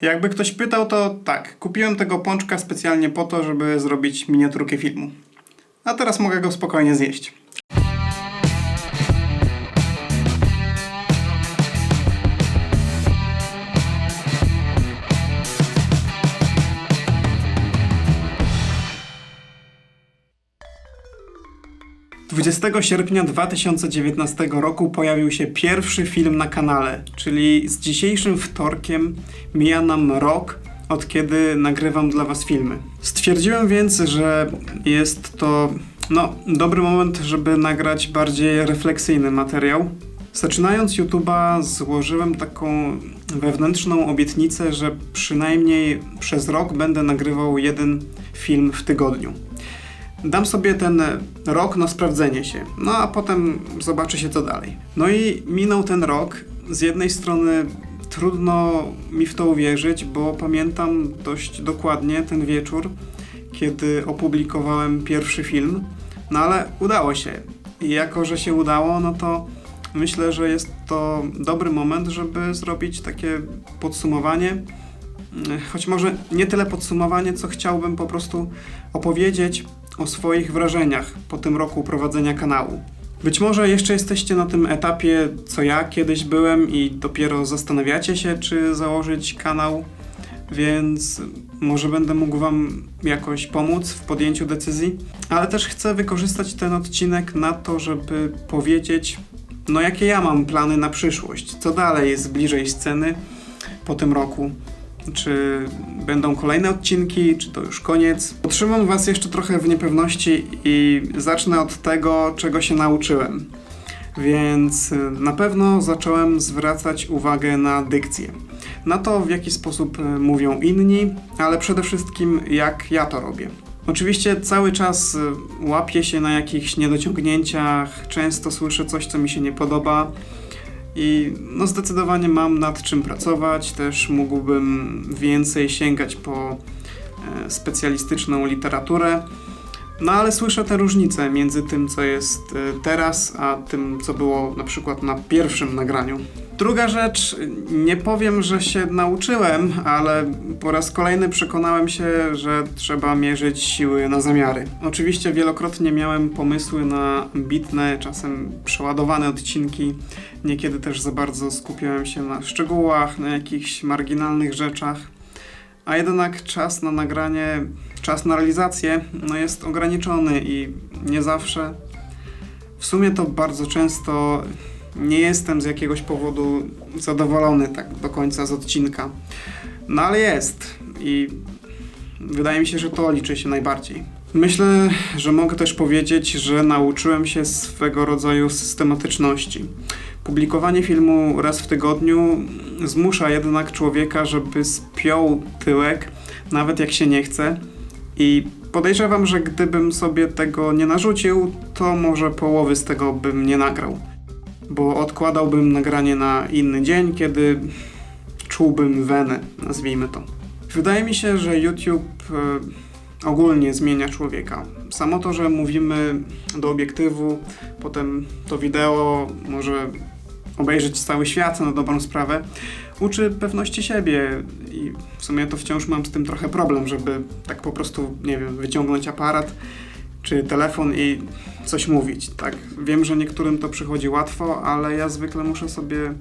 Jakby ktoś pytał, to tak, kupiłem tego pączka specjalnie po to, żeby zrobić miniaturkę filmu. A teraz mogę go spokojnie zjeść. Dwudziestego sierpnia 2019 roku pojawił się pierwszy film na kanale, czyli z dzisiejszym wtorkiem mija nam rok, od kiedy nagrywam dla Was filmy. Stwierdziłem więc, że jest to no, dobry moment, żeby nagrać bardziej refleksyjny materiał. Zaczynając YouTube'a złożyłem taką wewnętrzną obietnicę, że przynajmniej przez rok będę nagrywał jeden film w tygodniu. Dam sobie ten rok na sprawdzenie się, no a potem zobaczy się co dalej. No i minął ten rok. Z jednej strony trudno mi w to uwierzyć, bo pamiętam dość dokładnie ten wieczór, kiedy opublikowałem pierwszy film. No ale udało się. I jako, że się udało, no to myślę, że jest to dobry moment, żeby zrobić takie podsumowanie. Choć może nie tyle podsumowanie, co chciałbym po prostu opowiedzieć o swoich wrażeniach po tym roku prowadzenia kanału. Być może jeszcze jesteście na tym etapie, co ja kiedyś byłem i dopiero zastanawiacie się, czy założyć kanał, więc może będę mógł Wam jakoś pomóc w podjęciu decyzji, ale też chcę wykorzystać ten odcinek na to, żeby powiedzieć, no jakie ja mam plany na przyszłość, co dalej jest bliżej sceny po tym roku. Czy będą kolejne odcinki, czy to już koniec? Utrzymam Was jeszcze trochę w niepewności i zacznę od tego, czego się nauczyłem. Więc y, na pewno zacząłem zwracać uwagę na dykcję. Na to, w jaki sposób y, mówią inni, ale przede wszystkim jak ja to robię. Oczywiście cały czas y, łapię się na jakichś niedociągnięciach, często słyszę coś, co mi się nie podoba i no zdecydowanie mam nad czym pracować, też mógłbym więcej sięgać po e, specjalistyczną literaturę. No ale słyszę te różnice między tym, co jest e, teraz, a tym, co było na przykład na pierwszym nagraniu. Druga rzecz, nie powiem, że się nauczyłem, ale po raz kolejny przekonałem się, że trzeba mierzyć siły na zamiary. Oczywiście wielokrotnie miałem pomysły na bitne, czasem przeładowane odcinki. Niekiedy też za bardzo skupiałem się na szczegółach, na jakichś marginalnych rzeczach. A jednak czas na nagranie, czas na realizację no jest ograniczony i nie zawsze. W sumie to bardzo często nie jestem z jakiegoś powodu zadowolony tak do końca z odcinka. No ale jest i wydaje mi się, że to liczy się najbardziej. Myślę, że mogę też powiedzieć, że nauczyłem się swego rodzaju systematyczności. Publikowanie filmu raz w tygodniu zmusza jednak człowieka, żeby spiął tyłek, nawet jak się nie chce. I podejrzewam, że gdybym sobie tego nie narzucił, to może połowy z tego bym nie nagrał bo odkładałbym nagranie na inny dzień, kiedy czułbym wenę, nazwijmy to. Wydaje mi się, że YouTube e, ogólnie zmienia człowieka. Samo to, że mówimy do obiektywu, potem to wideo może obejrzeć cały świat na dobrą sprawę, uczy pewności siebie i w sumie to wciąż mam z tym trochę problem, żeby tak po prostu, nie wiem, wyciągnąć aparat czy telefon i coś mówić, tak? Wiem, że niektórym to przychodzi łatwo, ale ja zwykle muszę sobie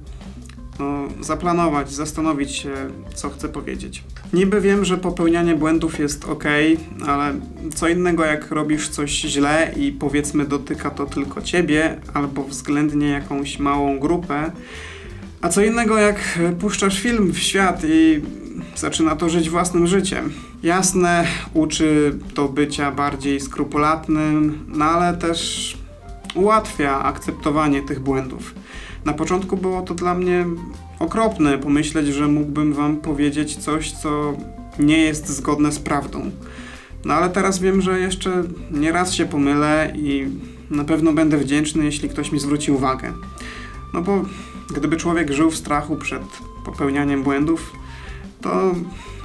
no, zaplanować, zastanowić się, co chcę powiedzieć. Niby wiem, że popełnianie błędów jest ok, ale co innego jak robisz coś źle i powiedzmy dotyka to tylko ciebie albo względnie jakąś małą grupę, a co innego jak puszczasz film w świat i zaczyna to żyć własnym życiem. Jasne, uczy to bycia bardziej skrupulatnym, no ale też ułatwia akceptowanie tych błędów. Na początku było to dla mnie okropne pomyśleć, że mógłbym wam powiedzieć coś, co nie jest zgodne z prawdą. No ale teraz wiem, że jeszcze nie raz się pomylę i na pewno będę wdzięczny, jeśli ktoś mi zwróci uwagę. No bo gdyby człowiek żył w strachu przed popełnianiem błędów, to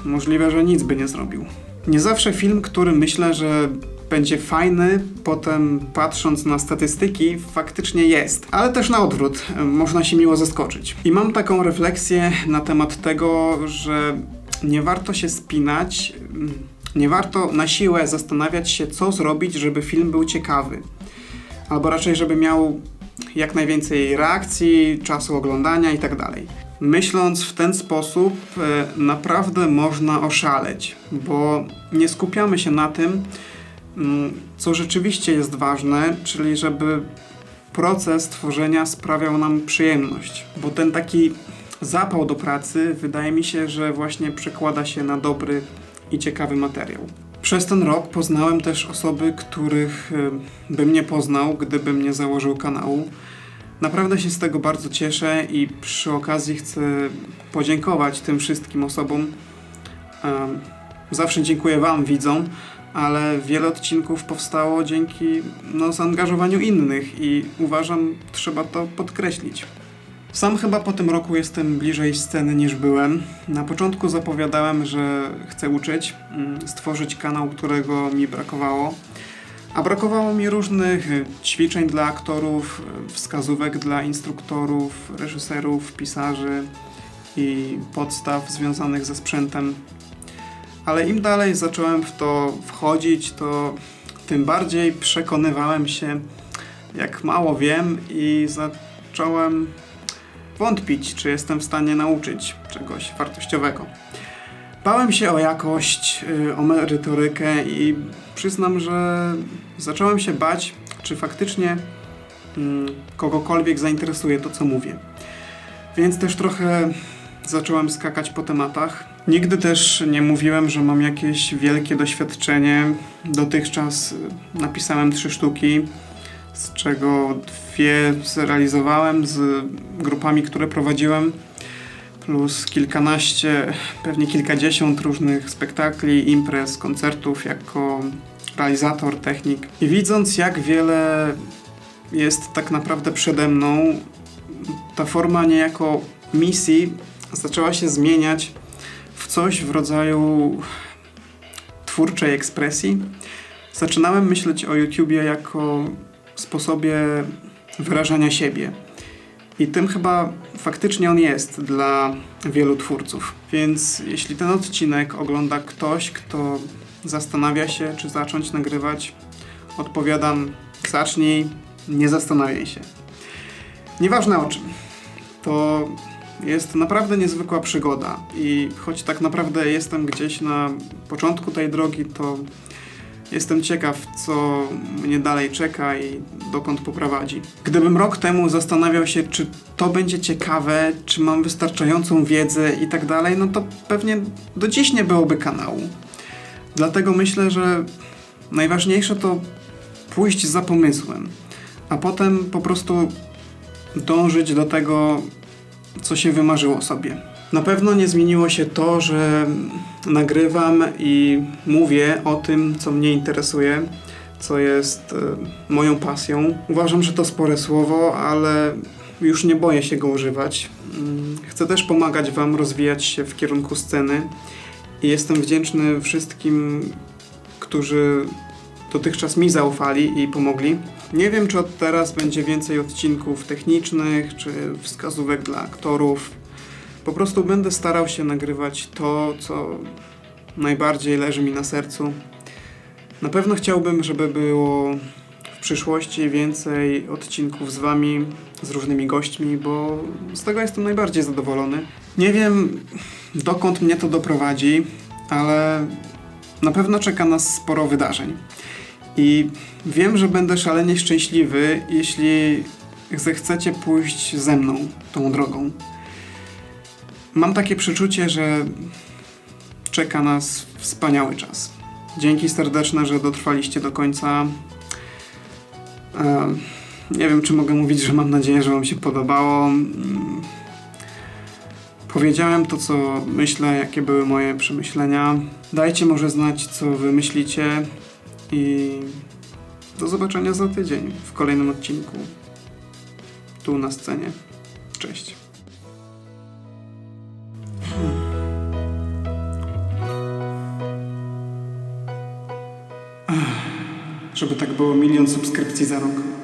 możliwe, że nic by nie zrobił. Nie zawsze film, który myślę, że będzie fajny, potem patrząc na statystyki, faktycznie jest. Ale też na odwrót, można się miło zaskoczyć. I mam taką refleksję na temat tego, że nie warto się spinać, nie warto na siłę zastanawiać się, co zrobić, żeby film był ciekawy. Albo raczej, żeby miał jak najwięcej reakcji, czasu oglądania itd. Myśląc w ten sposób, e, naprawdę można oszaleć, bo nie skupiamy się na tym, mm, co rzeczywiście jest ważne, czyli żeby proces tworzenia sprawiał nam przyjemność, bo ten taki zapał do pracy wydaje mi się, że właśnie przekłada się na dobry i ciekawy materiał. Przez ten rok poznałem też osoby, których y, bym nie poznał, gdybym nie założył kanału. Naprawdę się z tego bardzo cieszę i przy okazji chcę podziękować tym wszystkim osobom. Zawsze dziękuję Wam, widzom, ale wiele odcinków powstało dzięki no, zaangażowaniu innych i uważam, trzeba to podkreślić. Sam chyba po tym roku jestem bliżej sceny niż byłem. Na początku zapowiadałem, że chcę uczyć, mm, stworzyć kanał, którego mi brakowało. A brakowało mi różnych y, ćwiczeń dla aktorów, y, wskazówek dla instruktorów, reżyserów, pisarzy i podstaw związanych ze sprzętem. Ale im dalej zacząłem w to wchodzić, to tym bardziej przekonywałem się, jak mało wiem i zacząłem wątpić, czy jestem w stanie nauczyć czegoś wartościowego. Bałem się o jakość, y, o merytorykę i przyznam, że zacząłem się bać, czy faktycznie mm, kogokolwiek zainteresuje to, co mówię. Więc też trochę zacząłem skakać po tematach. Nigdy też nie mówiłem, że mam jakieś wielkie doświadczenie. Dotychczas y, napisałem trzy sztuki, z czego dwie zrealizowałem z grupami, które prowadziłem, plus kilkanaście, pewnie kilkadziesiąt różnych spektakli, imprez, koncertów jako realizator, technik. I widząc, jak wiele jest tak naprawdę przede mną, ta forma niejako misji zaczęła się zmieniać w coś w rodzaju twórczej ekspresji. Zaczynałem myśleć o YouTubie jako sposobie wyrażania siebie. I tym chyba faktycznie on jest dla wielu twórców. Więc jeśli ten odcinek ogląda ktoś, kto zastanawia się, czy zacząć nagrywać, odpowiadam: zacznij, nie zastanawiaj się. Nieważne o czym. To jest naprawdę niezwykła przygoda. I choć tak naprawdę jestem gdzieś na początku tej drogi, to Jestem ciekaw, co mnie dalej czeka i dokąd poprowadzi. Gdybym rok temu zastanawiał się, czy to będzie ciekawe, czy mam wystarczającą wiedzę i tak dalej, no to pewnie do dziś nie byłoby kanału. Dlatego myślę, że najważniejsze to pójść za pomysłem, a potem po prostu dążyć do tego, co się wymarzyło sobie. Na pewno nie zmieniło się to, że nagrywam i mówię o tym, co mnie interesuje, co jest e, moją pasją. Uważam, że to spore słowo, ale już nie boję się go używać. Mm, Chcę też pomagać Wam rozwijać się w kierunku sceny i jestem wdzięczny wszystkim, którzy dotychczas mi zaufali i pomogli. Nie wiem, czy od teraz będzie więcej odcinków technicznych, czy wskazówek dla aktorów. Po prostu będę starał się nagrywać to, co najbardziej leży mi na sercu. Na pewno chciałbym, żeby było w przyszłości więcej odcinków z Wami, z różnymi gośćmi, bo z tego jestem najbardziej zadowolony. Nie wiem, dokąd mnie to doprowadzi, ale na pewno czeka nas sporo wydarzeń. I wiem, że będę szalenie szczęśliwy, jeśli zechcecie pójść ze mną tą drogą. Mam takie przeczucie, że czeka nas wspaniały czas. Dzięki serdeczne, że dotrwaliście do końca. E, nie wiem, czy mogę mówić, że mam nadzieję, że Wam się podobało. Powiedziałem to, co myślę, jakie były moje przemyślenia. Dajcie może znać, co Wy myślicie i do zobaczenia za tydzień w kolejnym odcinku. Tu na scenie. Cześć. Żeby tak było milion subskrypcji za rok.